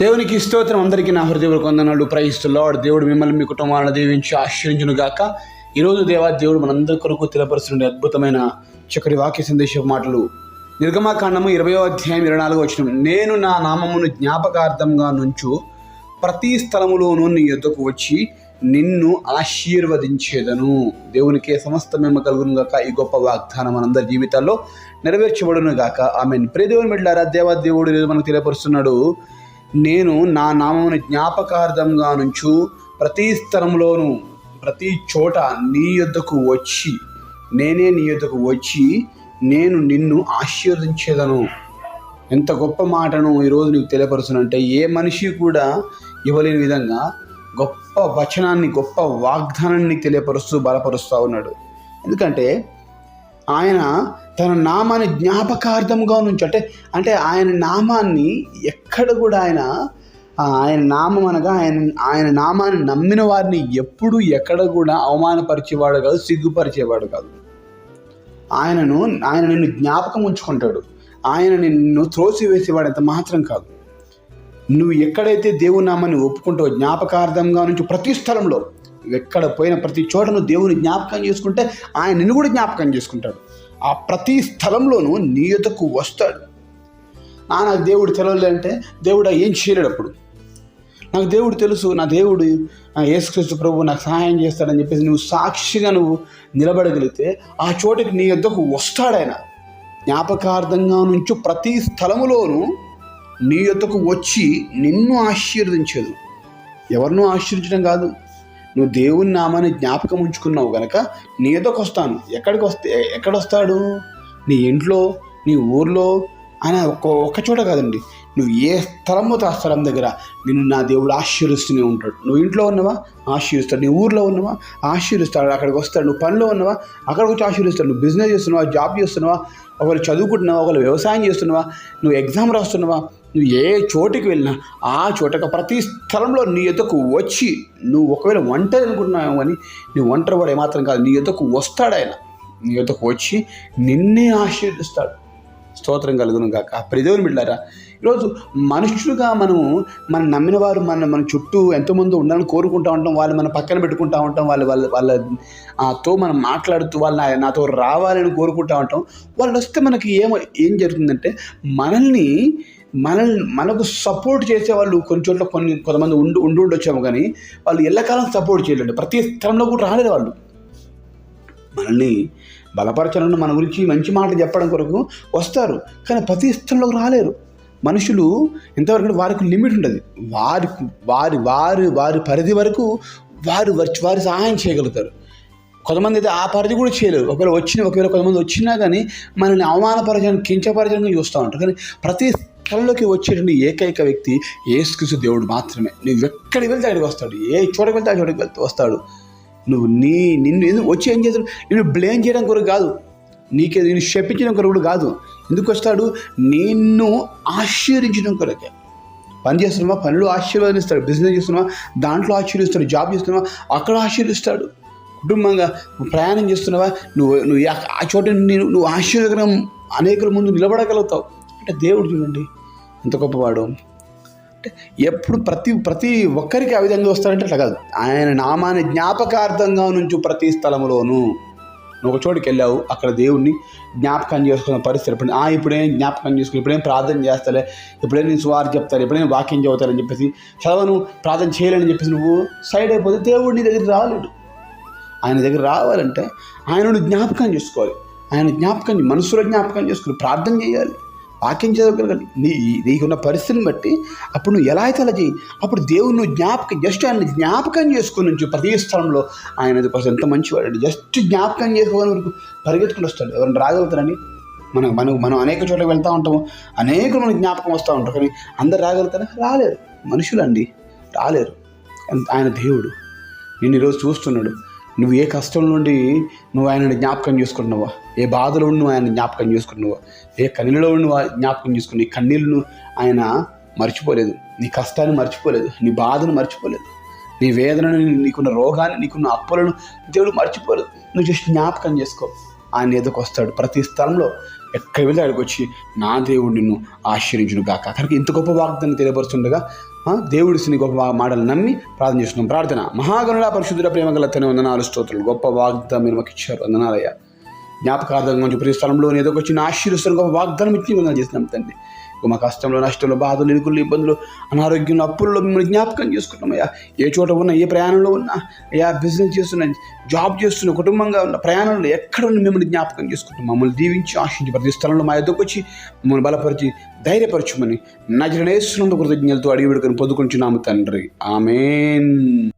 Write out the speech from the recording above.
దేవునికి స్తోత్రం. అందరికీ నా హృదయపూర్వక వందనాలు. ప్రయిస్తు లార్డ్ దేవుడు మిమ్మల్ని మీ కుటుంబాలను దీవించి ఆశ్రయించును గాక. ఈరోజు దేవా దేవుడు మనందరి కొరకు తెలియపరుస్తున్న అద్భుతమైన చక్కటి వాక్య సందేశ మాటలు. నిర్గమాకాండము ఇరవయో అధ్యాయం ఇరవై నాలుగు వచ్చిన నేను నా నామమును జ్ఞాపకార్థంగా నుంచు ప్రతి స్థలములోనూ నీ యొద్దకు వచ్చి నిన్ను ఆశీర్వదించేదను. దేవునికి సమస్త మేము కలుగును గాక. ఈ గొప్ప వాగ్దానం మనందరి జీవితాల్లో నెరవేర్చబడును గాక. ఆమె ప్రియ దేవుని బిడ్డారా దేవా దేవుడు మనకు తెలియపరుస్తున్నాడు నేను నా నామమును జ్ఞాపకార్థంగా నుంచు ప్రతి స్థలంలోనూ ప్రతి చోట నీ యొద్దకు వచ్చి నేనే నీ యొద్దకు వచ్చి నేను నిన్ను ఆశీర్వదించేదను. ఎంత గొప్ప మాటను ఈరోజు నీకు తెలియపరుచునంటే ఏ మనిషి కూడా ఇవ్వలేని విధంగా గొప్ప వచనాన్ని గొప్ప వాగ్దానాన్ని తెలియపరుస్తూ బలపరుస్తూ ఉన్నాడు. ఎందుకంటే ఆయన తన నామాన్ని జ్ఞాపకార్థంగా నుంచి అంటే అంటే ఆయన నామాన్ని ఎక్కడ కూడా ఆయన ఆయన నామం అనగా ఆయన ఆయన నామాన్ని నమ్మిన వారిని ఎప్పుడు ఎక్కడ కూడా అవమానపరిచేవాడు కాదు సిగ్గుపరిచేవాడు కాదు. ఆయనను ఆయన నిన్ను జ్ఞాపకం ఉంచుకుంటాడు. ఆయన నిన్ను త్రోసివేసేవాడు ఎంత మాత్రం కాదు. నువ్వు ఎక్కడైతే దేవునామాన్ని ఒప్పుకుంటావో జ్ఞాపకార్థంగా నుంచి ప్రతి స్థలంలో ఎక్కడ పోయిన ప్రతి చోటను దేవుని జ్ఞాపకం చేసుకుంటే ఆయన నిన్ను కూడా జ్ఞాపకం చేసుకుంటాడు. ఆ ప్రతి స్థలంలోనూ నీ యొద్దకు వస్తాడు. నా నాకు దేవుడు తెలవలేదంటే దేవుడు ఏం చేయలేడు అప్పుడు? నాకు దేవుడు తెలుసు నా దేవుడు యేసుక్రీస్తు ప్రభు నాకు సహాయం చేస్తాడని చెప్పేసి నువ్వు సాక్షిగా నువ్వు నిలబడగలిగితే ఆ చోటుకి నీ యొద్దకు వస్తాడు ఆయన. జ్ఞాపకార్థంగా నుంచి ప్రతి స్థలములోనూ నీ యొద్దకు వచ్చి నిన్ను ఆశీర్వదించేది. ఎవరినూ ఆశీర్వించడం కాదు. నువ్వు దేవుని నామాన్ని జ్ఞాపకం ఉంచుకున్నావు గనక నీ వస్తాను. ఎక్కడికి వస్తే ఎక్కడ వస్తాడు? నీ ఇంట్లో నీ ఊర్లో? అని ఒక్క ఒక్క చోట కాదండి. నువ్వు ఏ స్థలం ఆ స్థలం దగ్గర నిన్ను నా దేవుడు ఆశీర్వస్తూనే ఉంటాడు. నువ్వు ఇంట్లో ఉన్నవా? ఆశీర్విస్తాడు నీ ఊర్లో ఉన్నవా? ఆశీర్విస్తాడు అక్కడికి వస్తాడు. నువ్వు పనిలో ఉన్నవా? అక్కడికి వచ్చి ఆశీర్విస్తాడు నువ్వు బిజినెస్ చేస్తున్నావా? జాబ్ చేస్తున్నావా? ఒకరు చదువుకుంటున్నావా? ఒకరు వ్యవసాయం చేస్తున్నావా? నువ్వు ఎగ్జామ్ రాస్తున్నావా? నువ్వు ఏ చోటికి వెళ్ళినా ఆ చోటకు ప్రతి స్థలంలో నీ ఎద్దకు వచ్చి నువ్వు ఒకవేళ ఒంటరి అనుకుంటున్నావు అని నీ ఒంటరి వాడు ఏమాత్రం కాదు నీ ఎద్దకు వస్తాడు ఆయన. నీ ఎద్దకు వచ్చి నిన్నే ఆశీర్దిస్తాడు స్తోత్రం కలుగును కాక ప్రదేవుని బిడ్డారా ఈరోజు మనుషులుగా మనము మనం నమ్మిన వారు మన మన చుట్టూ ఎంతోమంది ఉండాలని కోరుకుంటూ ఉంటాం వాళ్ళు మన పక్కన పెట్టుకుంటూ ఉంటాం వాళ్ళు వాళ్ళ వాళ్ళ మనం మాట్లాడుతూ వాళ్ళు నాతో రావాలని కోరుకుంటూ ఉంటాం. వాళ్ళు వస్తే మనకి ఏమో ఏం జరుగుతుందంటే మనల్ని మనల్ని మనకు సపోర్ట్ చేసే వాళ్ళు కొన్ని చోట్ల కొన్ని కొంతమంది ఉండి ఉండి ఉండొచ్చాము కానీ వాళ్ళు ఎల్లకాలం సపోర్ట్ చేయలేండి ప్రతి స్థలంలో కూడా రాలేరు వాళ్ళు. మనల్ని బలపరచాలని మన గురించి మంచి మాటలు చెప్పడం కొరకు వస్తారు. కానీ ప్రతి స్థలంలోకి రాలేరు. మనుషులు ఎంతవరకు వారికి లిమిట్ ఉంటుంది వారి వారి వారి వారి పరిధి వరకు వారు వచ్చి- వారి సహాయం చేయగలుగుతారు. కొంతమంది అయితే ఆ పరిధి కూడా చేయలేరు. ఒకవేళ వచ్చిన ఒకవేళ కొంతమంది వచ్చినా కానీ మనల్ని అవమానపరచడానికి కించపరచడానికి చూస్తూ ఉంటారు. కానీ ప్రతి స్థలంలోకి వచ్చేటువంటి ఏకైక వ్యక్తి ఏసుక్రీస్తు దేవుడు మాత్రమే. నువ్వు ఎక్కడికి వెళ్తే అక్కడికి వస్తాడు. ఏ చోటకి వెళ్తే ఆ చోటకి వెళ్తే వస్తాడు. నువ్వు నీ నిన్ను ఎందుకు వచ్చి ఏం చేస్తాడు? నిన్ను బ్లేమ్ చేయడం కొరకు కాదు. నీకే నేను శపించడం కొరకు కూడా కాదు. ఎందుకు వస్తాడు? నిన్ను ఆశీర్వించడం కొరకే. పని చేస్తున్నావా? పనులు ఆశీర్వదిస్తాడు. బిజినెస్ చేస్తున్నావా? దాంట్లో ఆశీర్వదిస్తాడు. జాబ్ చేస్తున్నావా? అక్కడ ఆశీర్వదిస్తాడు. కుటుంబంగా ప్రయాణం చేస్తున్నావా? నువ్వు నువ్వు ఆ- ఆ చోట నేను నువ్వు ఆశీర్వదకరం అనేకుల ముందు నిలబడగలుగుతావు. అంటే దేవుడు చూడండి. ఎంత గొప్పవాడు? అంటే ఎప్పుడు ప్రతి ప్రతి ఒక్కరికి ఆ విధంగా వస్తాడంటే అట్లా కాదు. ఆయన నామాన్ని జ్ఞాపకార్థంగా నుంచి ప్రతి స్థలంలోనూ నువ్వు ఒక చోటుకి వెళ్ళావు అక్కడ దేవుణ్ణి జ్ఞాపకం చేసుకున్న పరిస్థితి ఇప్పుడు ఆ ఇప్పుడేం జ్ఞాపకం చేసుకుని ఇప్పుడేం ప్రార్థన చేస్తలే ఇప్పుడేం నేను సువారు చెప్తాను ఎప్పుడైనా వాక్యం చదువుతానని చెప్పేసి చదవను ప్రార్థన చేయలేని చెప్పేసి నువ్వు సైడ్ అయిపోతే దేవుడు నీ దగ్గర రాలేడు. ఆయన దగ్గర రావాలంటే ఆయనను జ్ఞాపకం చేసుకోవాలి. ఆయన జ్ఞాపకం మనసులో జ్ఞాపకం చేసుకుని ప్రార్థన చేయాలి. వాక్యం చదవగలగాలి నీ నీకున్న పరిస్థితిని బట్టి అప్పుడు నువ్వు ఎలా అయితే అలా చేయి అప్పుడు దేవుడు నువ్వు జ్ఞాపకం జస్ట్ ఆయన జ్ఞాపకం చేసుకుని నుంచి ప్రతి స్థలంలో ఆయన కోసం ఎంత మంచివాడు జస్ట్ జ్ఞాపకం చేసుకోని వరకు పరిగెత్తుకుని వస్తాడు. ఎవరైనా రాగలుగుతారని మనం మనం మనం అనేక చోట్ల వెళ్తూ ఉంటాము. అనేకులు మనకు జ్ఞాపకం వస్తూ ఉంటారు. కానీ అందరు రాగలుగుతారా? రాలేరు. మనుషులండి. రాలేరు. ఆయన దేవుడు. నేను ఈరోజు చూస్తున్నాడు. నువ్వు ఏ కష్టం నుండి నువ్వు ఆయనని జ్ఞాపకం చేసుకుంటున్నావా ఏ బాధలో నువ్వు ఆయన జ్ఞాపకం చేసుకుంటున్నావా ఏ కన్నీళ్ళలో నువ్వు జ్ఞాపకం చేసుకుని నీ కన్నీళ్ళను ఆయన మర్చిపోలేదు నీ కష్టాన్ని మర్చిపోలేదు నీ బాధను మర్చిపోలేదు నీ వేదనను నీకున్న రోగాన్ని నీకున్న అప్పులను దేవుడు మర్చిపోలేదు. నువ్వు జస్ట్ జ్ఞాపకం చేసుకో. ఆయన ఎదుకు వస్తాడు. ప్రతి స్థలంలో ఎక్కడ వెళ్ళి అక్కడికి వచ్చి నా దేవుడు నిన్ను ఆశ్రయించును గాక. కనుక ఇంత గొప్ప వాగ్దాన్ని తెలియపరుస్తుండగా దేవుడి దేవుడిని గొప్ప మాటలు నమ్మి ప్రార్థన చేస్తున్నాం. ప్రార్థన. మహాగణుల పరిశుద్ధుల ప్రేమ గల తన వందనాలు స్తోత్రులు. గొప్ప వాగ్దానం మీరు మాకు ఇచ్చారు. వందనాలయ్యా. జ్ఞాపకార్థంగా ప్రతి స్థలంలో ఏదో ఒక చిన్న గొప్ప వాగ్దానం ఇచ్చి వందనాలు చేసినాం తండ్రి. మా కష్టంలో నష్టంలో బాధలు ఇరుకులు ఇబ్బందులు అనారోగ్యంలో అప్పుల్లో మిమ్మల్ని జ్ఞాపకం చేసుకుంటామయ్యా ఏ చోట ఉన్నా ఏ ప్రయాణంలో ఉన్నా అయ్యా బిజినెస్ చేస్తున్నా జాబ్ చేస్తున్న కుటుంబంగా ఉన్న ప్రయాణంలో ఎక్కడ ఉన్న మిమ్మల్ని జ్ఞాపకం చేసుకుంటాం మమ్మల్ని దీవించి ఆశించి ప్రతి స్థలంలో మా ఎద్దకు వచ్చి మమ్మల్ని బలపరిచి ధైర్యపరచుమని నజరనేస్తున్నందుకు కృతజ్ఞతతో అడిగి విడుకొని పొద్దుకుంటున్నాము తండ్రి. ఆమెన్.